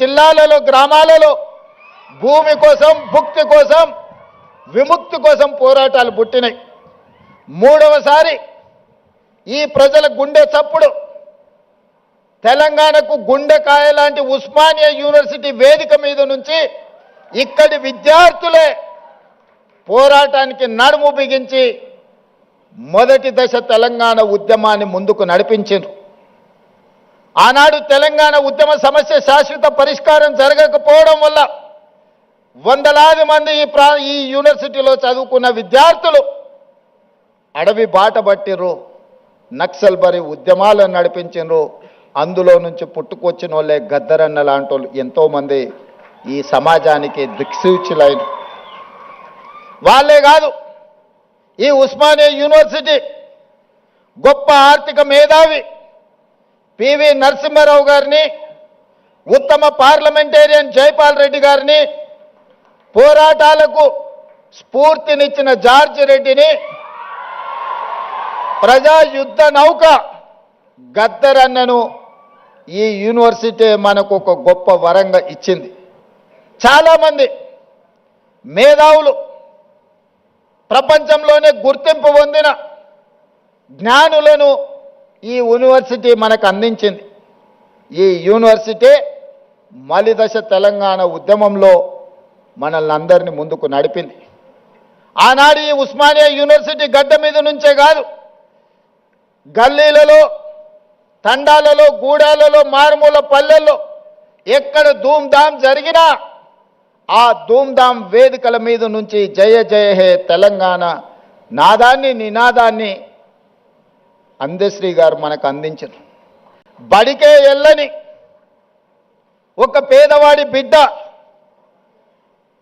జిల్లాలలో గ్రామాలలో భూమి కోసం భుక్తి కోసం విముక్తి కోసం పోరాటాలు పుట్టినాయి. మూడవసారి ఈ ప్రజల గుండె చప్పుడు. తెలంగాణకు గుండెకాయ లాంటి ఉస్మానియా యూనివర్సిటీ వేదిక మీద నుంచి ఇక్కడి విద్యార్థులే పోరాటానికి నడుము బిగించి మొదటి దశ తెలంగాణ ఉద్యమాన్ని ముందుకు నడిపించారు ఆనాడు తెలంగాణ ఉద్యమ సమస్య శాశ్వత పరిష్కారం జరగకపోవడం వల్ల వందలాది మంది ఈ ప్రా ఈ యూనివర్సిటీలో చదువుకున్న విద్యార్థులు అడవి బాట పట్టిర్రు నక్సల్ బరి ఉద్యమాలను నడిపించారు అందులో నుంచి పుట్టుకొచ్చిన వాళ్ళే గద్దరన్న లాంటి వాళ్ళు ఎంతోమంది ఈ సమాజానికి దిక్సూచులైన. వాళ్ళే కాదు ఈ ఉస్మానియా యూనివర్సిటీ గొప్ప ఆర్థిక మేధావి పివి నరసింహారావు గారిని ఉత్తమ పార్లమెంటేరియన్ జైపాల్ రెడ్డి గారిని పోరాటాలకు స్ఫూర్తినిచ్చిన జార్జ్ రెడ్డిని ప్రజా యుద్ధ నౌక గద్దరన్నను ఈ యూనివర్సిటీ మనకు ఒక గొప్ప వరంగా ఇచ్చింది. చాలామంది మేధావులు ప్రపంచంలోనే గుర్తింపు పొందిన జ్ఞానులను ఈ యూనివర్సిటీ మనకు అందించింది. ఈ యూనివర్సిటీ మలిదశ తెలంగాణ ఉద్యమంలో మనల్ని అందరినీ ముందుకు నడిపింది. ఆనాడు ఈ ఉస్మానియా యూనివర్సిటీ గడ్డ మీద నుంచే కాదు గల్లీలలో తండాలలో గూడాలలో మారుమూల పల్లెల్లో ఎక్కడ ధూమ్ధాం జరిగినా ఆ ధూమ్ధాం వేదికల మీద నుంచి జయ జయ హే తెలంగాణ నాదాన్ని నినాదాన్ని అందశ్రీ గారు మనకు అందించారు. బడికే ఎల్లని ఒక పేదవాడి బిడ్డ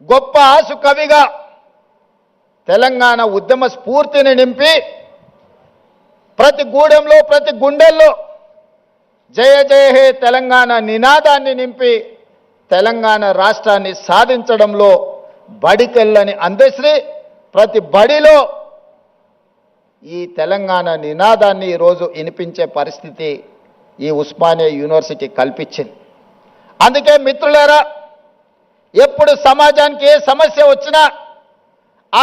గొప్ప ఆసు కవిగా తెలంగాణ ఉద్యమ స్ఫూర్తిని నింపి ప్రతి గూడెంలో ప్రతి గుండెల్లో జయ జయ హే తెలంగాణ నినాదాన్ని నింపి తెలంగాణ రాష్ట్రాన్ని సాధించడంలో బడికెళ్ళని అందశ్రీ ప్రతి బడిలో ఈ తెలంగాణ నినాదాన్ని ఈరోజు వినిపించే పరిస్థితి ఈ ఉస్మానియా యూనివర్సిటీ కల్పించింది. అందుకే మిత్రులారా ఎప్పుడు సమాజానికి ఏ సమస్య వచ్చినా ఆ